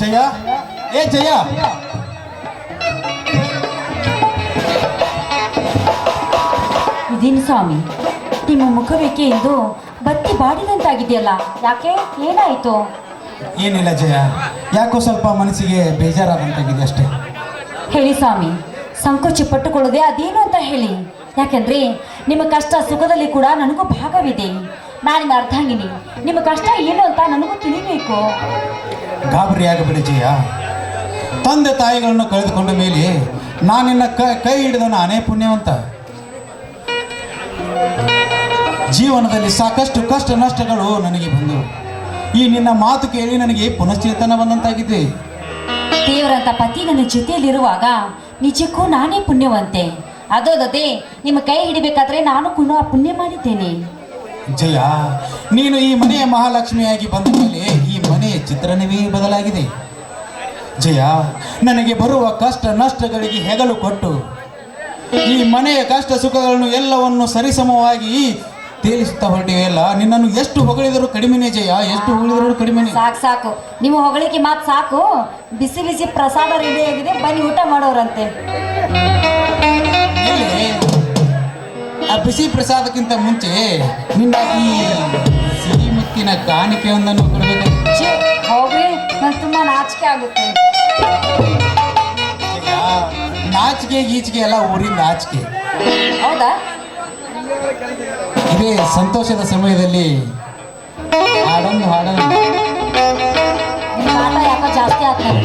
ಜಯ. ಏ ಜಯ. ಇದೇನು ಸ್ವಾಮಿ? ನಿಮ್ಮ ಮುಖಬೇಕೆ ಎಂದು ಬತ್ತಿ ಬಾಡಿದಂತಾಗಿದೆಯಲ್ಲ? ಯಾಕೆ? ಏನಾಯಿತು? ಏನಿಲ್ಲ ಜಯ. ಯಾಕೋ ಸ್ವಲ್ಪ ಮನಸ್ಸಿಗೆ ಬೇಜಾರಾದಂತಾಗಿದೆ ಅಷ್ಟೇ. ಹೇಳಿ ಸ್ವಾಮಿ ಸಂಕೋಚ ಪಟ್ಟುಕೊಳ್ಳದೆ ಅದೇನು ಅಂತ ಹೇಳಿ. ಯಾಕಂದ್ರೆ ನಿಮ್ಮ ಕಷ್ಟ ಸುಖದಲ್ಲಿ ಕೂಡ ನನಗೂ ಭಾಗವಿದೆ. ನಾನು ನಿಮ್ಮ ಆಗಿನಿ ನಿಮ್ಮ ಕಷ್ಟ ಏನು ಅಂತ ನನಗೂ ತಿಳಿಬೇಕು. ಗಾಬರಿ ಆಗಬೇಡಿ ಜಯ. ತಂದೆ ತಾಯಿಗಳನ್ನು ಕಳೆದುಕೊಂಡ ಮೇಲೆ ನಾನಿನ್ನ ನಿನ್ನ ಕೈ ಹಿಡಿದ ನಾನೇ ಪುಣ್ಯವಂತ. ಜೀವನದಲ್ಲಿ ಸಾಕಷ್ಟು ಕಷ್ಟ ನಷ್ಟಗಳು ನನಗೆ ಬಂದವು ಈ ನಿನ್ನ ಮಾತು ಕೇಳಿ ನನಗೆ ಪುನಶ್ಚೇತನ ಬಂದಂತಾಗಿದೆ ದೇವರಂತ ಪತಿ ನನ್ನ ಜೊತೆಯಲ್ಲಿರುವಾಗ ನಿಜಕ್ಕೂ ನಾನೇ ಪುಣ್ಯವಂತೆ. ಅದೋದತೆ ನಿಮ್ಮ ಕೈ ಹಿಡಿಬೇಕಾದ್ರೆ ನಾನು ಕೂಡ ಪುಣ್ಯ ಮಾಡಿದ್ದೇನೆ. ಜಯ ನೀನು ಈ ಮನೆಯ ಮಹಾಲಕ್ಷ್ಮಿಯಾಗಿ ಬಂದ ಮೇಲೆ ಈ ಮನೆಯ ಚಿತ್ರಣವೇ ಬದಲಾಗಿದೆ. ಜಯ ನನಗೆ ಬರುವ ಕಷ್ಟ ನಷ್ಟಗಳಿಗೆ ಹೆಗಲು ಕೊಟ್ಟು ಈ ಮನೆಯ ಕಷ್ಟ ಸುಖಗಳನ್ನು ಎಲ್ಲವನ್ನು ಸರಿಸಮವಾಗಿ ತೇಲಿಸುತ್ತಾ ಹೊರಟಿವೆಯಲ್ಲ ನಿನ್ನನ್ನು ಎಷ್ಟು ಹೊಗಳಿದರೂ ಕಡಿಮೆನೇ ಜಯ ಎಷ್ಟು ಹೊಗಳಿದರೂ ಕಡಿಮೆನೇ. ಸಾಕು ಸಾಕು. ನಿಮ್ಮ ಹೊಗಳಿಕೆ ಮಾತು ಸಾಕು. ಬಿಸಿ ಬಿಸಿ ಪ್ರಸಾದ ರೆಡಿ ಆಗಿದೆ. ಬನ್ನಿ ಊಟ ಮಾಡೋರಂತೆ. ಆ ಬಿಸಿ ಪ್ರಸಾದಕ್ಕಿಂತ ಮುಂಚೆ ನಿನ್ನ ಈ ಸಿಹಿ ಮುತ್ತಿನ ಕಾಣಿಕೆಯೊಂದನ್ನು ಕೊಡಬೇಕು ಹೋಗ್ರಿ ನಂಗೆ ತುಂಬಾ ನಾಚಿಕೆ ಆಗುತ್ತೆ. ನಾಚಿಕೆ ಈಚಿಗೆ ಎಲ್ಲ ಊರಿಂದ ಆಚಿಕೆ ಹೌದಾ? ಇದೇ ಸಂತೋಷದ ಸಮಯದಲ್ಲಿ ಹಾಡೊಂದು ಆಟ ಯಾಕೋ ಜಾಸ್ತಿ ಆಗ್ತದೆ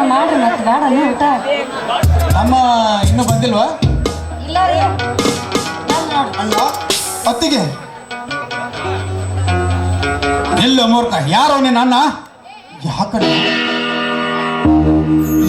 ಹಾ ಮಾಡ್ರಿ ಮತ್ತೆ ಬೇಡ ಊಟ ಅಮ್ಮ ಇನ್ನೂ ಬಂದಿಲ್ವಾ? ಇಲ್ಲ ರೀ. ಅಲ್ಲ ಅತ್ತಿಗೆ. ಎಲ್ಲ ಮೂರ್ಖ. ಯಾರೋ ನೀನು ಅಣ್ಣ ಯಾಕಣ್ಣ?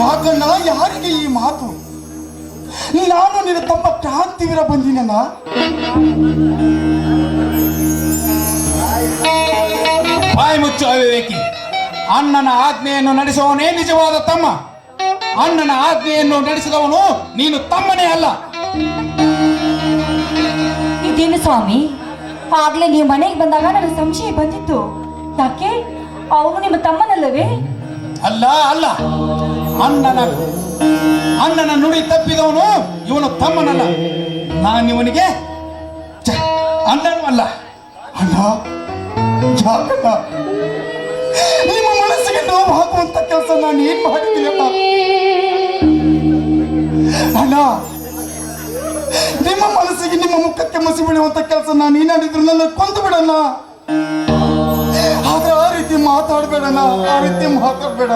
ಯಾಕಣ್ಣ? ಯಾರಿಗೆ ಈ ಮಾತು? ನಾನು ನಿನ್ನ ತಮ್ಮ ಕ್ರಾಂತಿವೀರ ಬಂದಿನಣ್ಣ. ಬಾಯಿ ಮುಚ್ಚು ಅವಿವೇಕಿ. ಅಣ್ಣನ ಆಜ್ಞೆಯನ್ನು ನಡೆಸುವವನೇ ನಿಜವಾದ ತಮ್ಮ. ಅಣ್ಣನ ಆಜ್ಞೆಯನ್ನು ನಡೆಸಿದವನು ನೀನು ತಮ್ಮನೇ ಅಲ್ಲ. ಇದೇನು ಸ್ವಾಮಿ? ಆಗ್ಲೇ ನೀವು ಮನೆಗೆ ಬಂದಾಗ ನನ್ನ ಸಂಶಯ ಬಂದಿತ್ತು. ಯಾಕೆ? ಅವನು ನಿಮ್ಮ ತಮ್ಮನಲ್ಲವೇ? ಅಲ್ಲ ಅಲ್ಲ. ಅಣ್ಣನ ಅಣ್ಣನ ನುಡಿ ತಪ್ಪಿದವನು ಇವನು ತಮ್ಮನಲ್ಲ. ನಾನು ಇವನಿಗೆ ಅಣ್ಣನು ಅಲ್ಲ. ಅಣ್ಣ ನಿಮ್ಮ ಮನಸ್ಸಿಗೆ ನೋವು ಹಾಕುವಂತ ಕೆಲಸ ನಾನು ಏನ್ ಮಾಡಿದ್ದೀನಪ್ಪ ಅಣ್ಣ, ನಿಮ್ಮ ಮನಸ್ಸಿಗೆ ನಿಮ್ಮ ಮುಖಕ್ಕೆ ಮಸಿ ಬಿಡುವಂತ ಕೆಲಸ ನಾನು ಏನಾಡಿದ್ರು ನನ್ನ ಕೊಂದು ಬಿಡಣ್ಣ. ಆದ್ರೆ ಆ ರೀತಿ ಮಾತಾಡಬೇಡಣ್ಣ, ಆ ರೀತಿ ಮಾತಾಡ್ಬೇಡ.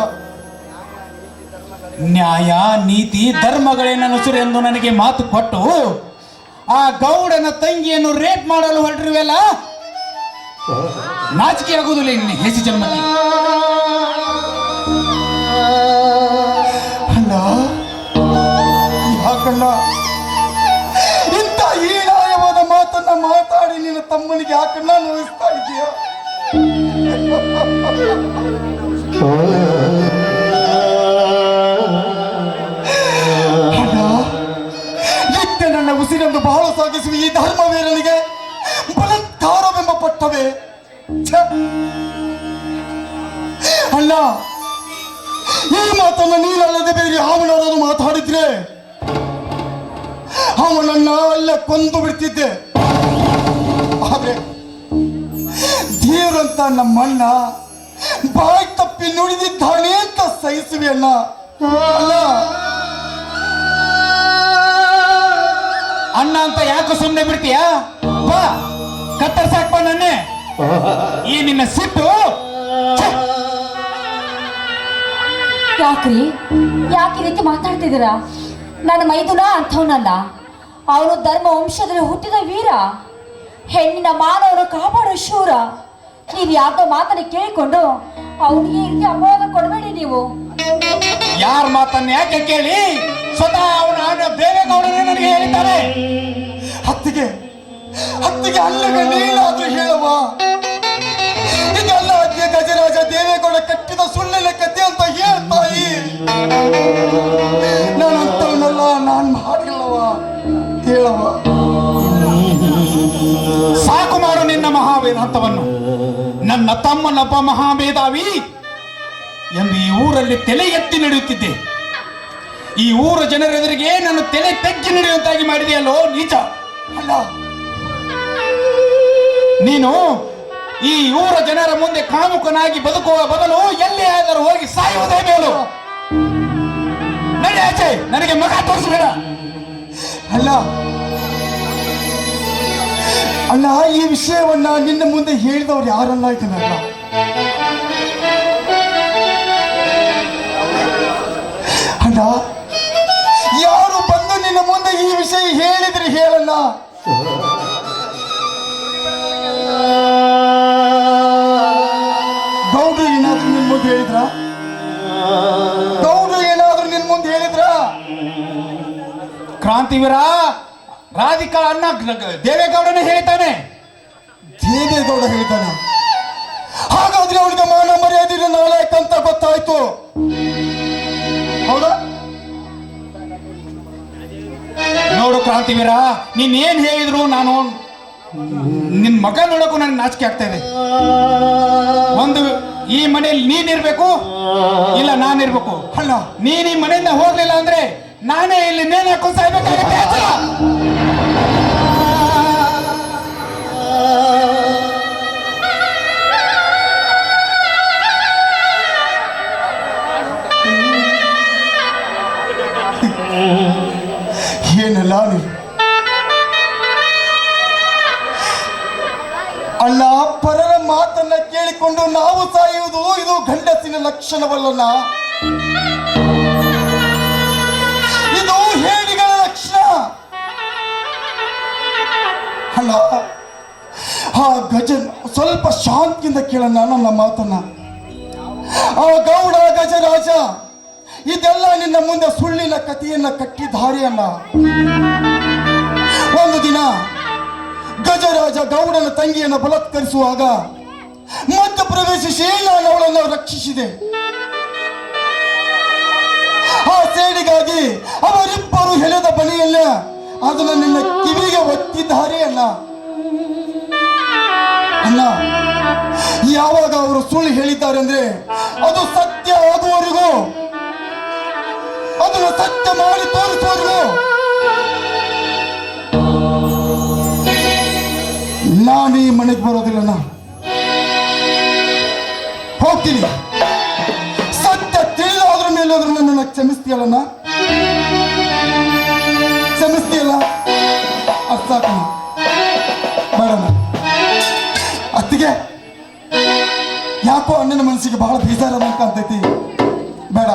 ನ್ಯಾಯ, ನೀತಿ, ಧರ್ಮಗಳೇ ಎಂದು ನನಗೆ ಮಾತು ಕೊಟ್ಟು ಆ ಗೌಡನ ತಂಗಿಯನ್ನು ರೇಪ್ ಮಾಡಲು ಹೊರಟಿರುವೆಲ್ಲ? ನಾಚಿಕೆ ಆಗುವುದಿಲ್ಲ ಇಲ್ಲಿ ಹೆಸಿ ಜನ್ಮಕ್ಕೆ. ಅಲ್ಲ ಯಾಕಲ್ಲ ಇಂಥ ಹೀನಾಯವಾದ ಮಾತನ್ನ ಮಾತಾಡಿ ನಿನ್ನ ತಮ್ಮನಿಗೆ ಯಾಕನ್ನ ನೋಯಿಸ್ತಾ ಇದೀಯ? ನಿತ್ಯ ನನ್ನ ಉಸಿರನ್ನು ಬಹಳ ಸಾಗಿಸುವ ಈ ಧರ್ಮವೀರನಿಗೆ ಬಲತ್ಕಾರವೆಂಬ ಪಟ್ಟವೇ ಅಣ್ಣ ಈ ಮಾತನ್ನ ನೀನಲ್ಲದೆ ಬೇರೆ ಯಾವನಾದರೂ ಮಾತಾಡಿದ್ರೆ ಅವನನ್ನ ಅಲ್ಲ ಕೊಂದು ಬಿಡ್ತಿದ್ದೆ. ಆದ್ರೆ ದೇವರಂತ ನಮ್ಮಣ್ಣ ಬಾಯಿ ತಪ್ಪಿ ನುಡಿದಿದ್ದಾನೆ ಅಂತ ಸಹಿಸುವೆ ಅಣ್ಣ ಅಣ್ಣ ಅಂತ ಯಾಕೆ ಸುಮ್ಮನೆ ಬಿಡ್ತೀಯಾ? ಕತ್ತರ್ಸಾಕ್ ಬಾ ನನ್ನೇ. ಈ ನಿನ್ನ ಸಿಟ್ಟು! ಯಾಕ್ರಿ? ಯಾಕೆ ಈ ರೀತಿ ಮಾತಾಡ್ತಿದ್ದೀರಾ? ನನ್ನ ಮೈದುನ ಅಂಥವನಲ್ಲ. ಅವನು ಧರ್ಮ ವಂಶದಲ್ಲಿ ಹುಟ್ಟಿದ ವೀರ. ಹೆಣ್ಣಿನ ಮಾನವರು ಕಾಪಾಡೋ ಶೂರ. ನೀವು ಯಾವ್ದೋ ಮಾತನ್ನ ಕೇಳಿಕೊಂಡು ಅವನಿಗೆ ಈ ರೀತಿ ಅಪವಾದ ಕೊಡಬೇಡಿ ನೀವು. ಯಾರ ಮಾತನ್ನ ಯಾಕೆ ಕೇಳಿ? ಸ್ವತಃ ಅವನ ಬೇರೆ ದೇವೇಗೌಡನೇ ನನಗೆ ಹೇಳಿದ್ದಾರೆ. ಹತ್ತಿಗೆ ಕಟ್ಟಿದ ಸುಳ್ಳಿನ ಕತೆ ಅಂತ ಹೇಳ್ತಾಯಿ ನಾನು ಅಂತವನ್ನೆಲ್ಲ ನಾನ್ ಮಾಡಿಲ್ಲವ, ಹೇಳವ. ಸಾಕು ಮಾಡು ನಿನ್ನ ಮಹಾವೇದಾಂತವನ್ನು ನನ್ನ ತಮ್ಮನೊಬ್ಬ ಮಹಾಮೇಧಾವಿ ಎಂದು ಈ ಊರಲ್ಲಿ ತಲೆ ಎತ್ತಿ ನಡೆಯುತ್ತಿದ್ದೆ. ಈ ಊರ ಜನರೆದುರಿಗೆ ನನ್ನ ತಲೆ ತೆಗ್ಗಿ ನಡೆಯುವಂತಾಗಿ ಮಾಡಿದೆಯಲ್ಲೋ, ನೀಚ? ಅಲ್ಲ. ನೀನು ಈ ಊರ ಜನರ ಮುಂದೆ ಕಾಮುಕನಾಗಿ ಬದುಕುವ ಬದಲು ಎಲ್ಲಿ ಆದರೂ ಹೋಗಿ ಸಾಯುವುದೇ ಮೇಲು. ನಡಿ ಆಚೆ, ನನಗೆ ಮಗ ತೋರಿಸಬೇಡ. ಅಲ್ಲ ಅಲ್ಲ, ಈ ವಿಷಯವನ್ನ ನಿನ್ನ ಮುಂದೆ ಹೇಳಿದವ್ರು ಯಾರಲ್ಲ ಇದನ್ನಲ್ಲ ಕ್ರಾಂತಿವೀರ ರಾಧಿಕಾ ಅಣ್ಣ, ದೇವೇಗೌಡನೇ ಹೇಳ್ತಾನೆ ದೇವೇಗೌಡ ಹೇಳ್ತಾನೆ ಹಾಗಾದ್ರೆ ಅವಳಿಗೆ ಮಾನ ಮರ್ಯಾದೆ ಅಂತ ಗೊತ್ತಾಯ್ತು. ಹೌದಾ? ನೋಡು ಕ್ರಾಂತಿವೀರ ನೀನ್ ಏನ್ ಹೇಳಿದ್ರು ನಾನು ನಿನ್ ಮಗ ನೋಡಕ್ಕೂ ನಾನು ನಾಚಿಕೆ ಆಗ್ತಾ ಇದೆ. ಒಂದು ಈ ಮನೆಯಲ್ಲಿ ನೀನಿರ್ಬೇಕು ಇಲ್ಲ ನಾನಿರ್ಬೇಕು ಅಲ್ಲ, ನೀನ್ ಈ ಮನೆಯಿಂದ ಹೋಗ್ಲಿಲ್ಲ ಅಂದ್ರೆ ನಾನೇ ಇಲ್ಲಿ ನೇಣ ಸಾಯ್ಬೇಕಾಗುತ್ತೆ. ಏನಲ್ಲ ನೀವು ಅಲ್ಲ ಪರರ ಮಾತನ್ನ ಕೇಳಿಕೊಂಡು ನಾವು ಸಾಯುವುದು ಇದು ಗಂಡಸಿನ ಲಕ್ಷಣವಲ್ಲನ ಆ ಗಜನ್ ಸ್ವಲ್ಪ ಶಾಂತಿಯಿಂದ ಕೇಳೋಣ ನನ್ನ ಮಾತನ್ನ. ಆ ಗೌಡ ಗಜರಾಜ, ಇದೆಲ್ಲ ನಿನ್ನ ಮುಂದೆ ಸುಳ್ಳಿನ ಕಥೆಯನ್ನ ಕಟ್ಟಿದ್ದಾರೆಯಲ್ಲ ಒಂದು ದಿನ ಗಜರಾಜ ಗೌಡನ ತಂಗಿಯನ್ನ ಬಲತ್ಕರಿಸುವಾಗ ಮಧ್ಯ ಪ್ರವೇಶಿಸಿ ನಾನು ಅವಳನ್ನು ರಕ್ಷಿಸಿದೆ. ಆ ಸೇಡಿಗಾಗಿ ಅವರಿಬ್ಬರು ಹೆಳೆದ ಬಲಿಯಲ್ಲ ಅದನ್ನು ನಿನ್ನ ಕಿವಿಗೆ ಒತ್ತಿದ್ದಾರೆ ಅಲ್ಲ ಅಲ್ಲ ಯಾವಾಗ ಅವರು ಸುಳ್ಳು ಹೇಳಿದ್ದಾರೆ ಅಂದ್ರೆ ಅದು ಸತ್ಯ ಆಗುವವರೆಗೂ, ಅದನ್ನು ಸತ್ಯ ಮಾಡಿ ತೋರಿಸುವವರೆಗೂ. ನಾನು ಈ ಮನೆಗೆ ಬರೋದಿಲ್ಲ ಹೋಗ್ತೀನಿ. ಸತ್ಯ ತಿಳಿದಾದ್ರ ಮೇಲೆ ನನ್ನನ್ನು ಕ್ಷಮಿಸ್ತೀಯಲ್ಲ ಅದ್ ಸಾಕಣ್ಣ ಅತ್ತಿಗೆ, ಯಾಕೋ ಅಣ್ಣನ ಮನಸ್ಸಿಗೆ ಬಹಳ ಬೇಜಾರದಂತ ಅಂತೈತಿ. ಬೇಡ.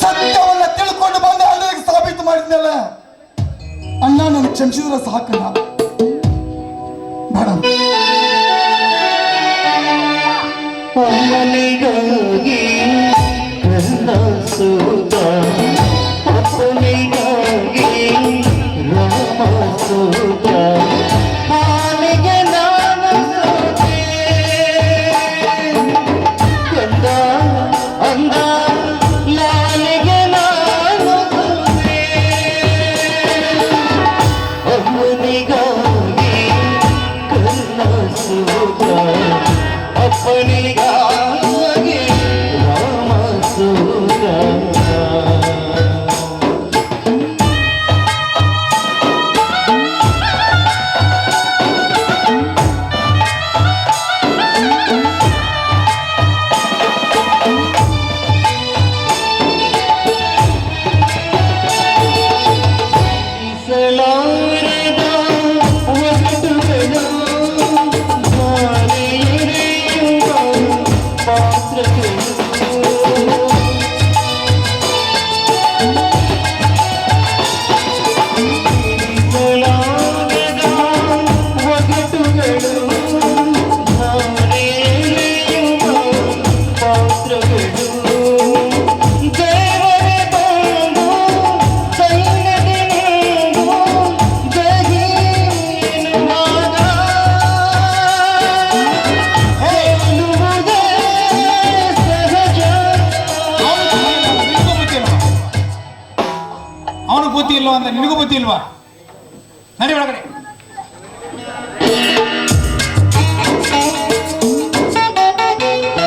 ಸತ್ಯವನ್ನ ತಿಳ್ಕೊಂಡು ಬಂದ ಅಣ್ಣನಿಗೆ ಸಾಬೀತು ಮಾಡಿದ್ನಲ್ಲ. ಅಣ್ಣ ನನ್ನ ಕ್ಷಮಿಸಿದ್ರೆ ಸಾಕಣ್ಣ. ಬೇಡ ಅಮ್ಮನಿಗಾಗಿ ಕನ್ನ